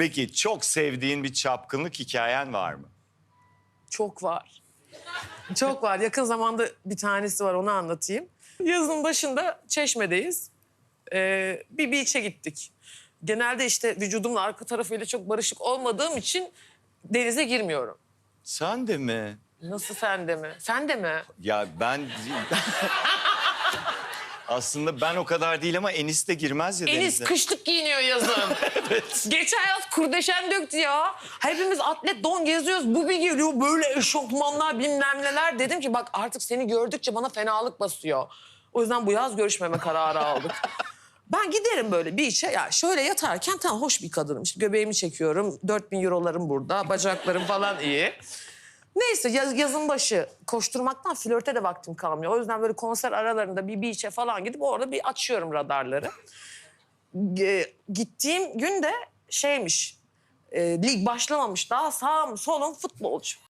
Peki çok sevdiğin bir çapkınlık hikayen var mı? Çok var. Çok var. Yakın zamanda bir tanesi var onu anlatayım. Yazın başında Çeşme'deyiz. Ee, bir beach'e gittik. Genelde işte vücudumun arka tarafıyla çok barışık olmadığım için denize girmiyorum. Sen de mi? Nasıl sen de mi? Sen de mi? Ya ben... Aslında ben o kadar değil ama Enis de girmez ya Enis denize. kışlık giyiniyor yazın. Geçen yaz kurdeşen döktü ya. Hepimiz atlet don geziyoruz. Bu bir geliyor böyle eşofmanlar bilmem neler. Dedim ki bak artık seni gördükçe bana fenalık basıyor. O yüzden bu yaz görüşmeme kararı aldık. Ben giderim böyle bir işe. Ya şöyle yatarken tam hoş bir kadınım. İşte göbeğimi çekiyorum. 4000 eurolarım burada. Bacaklarım falan iyi. Neyse yaz, yazın başı koşturmaktan flörte de vaktim kalmıyor. O yüzden böyle konser aralarında bir beach'e falan gidip orada bir açıyorum radarları. E, gittiğim gün de şeymiş, e, lig başlamamış daha sağım solum futbolcu.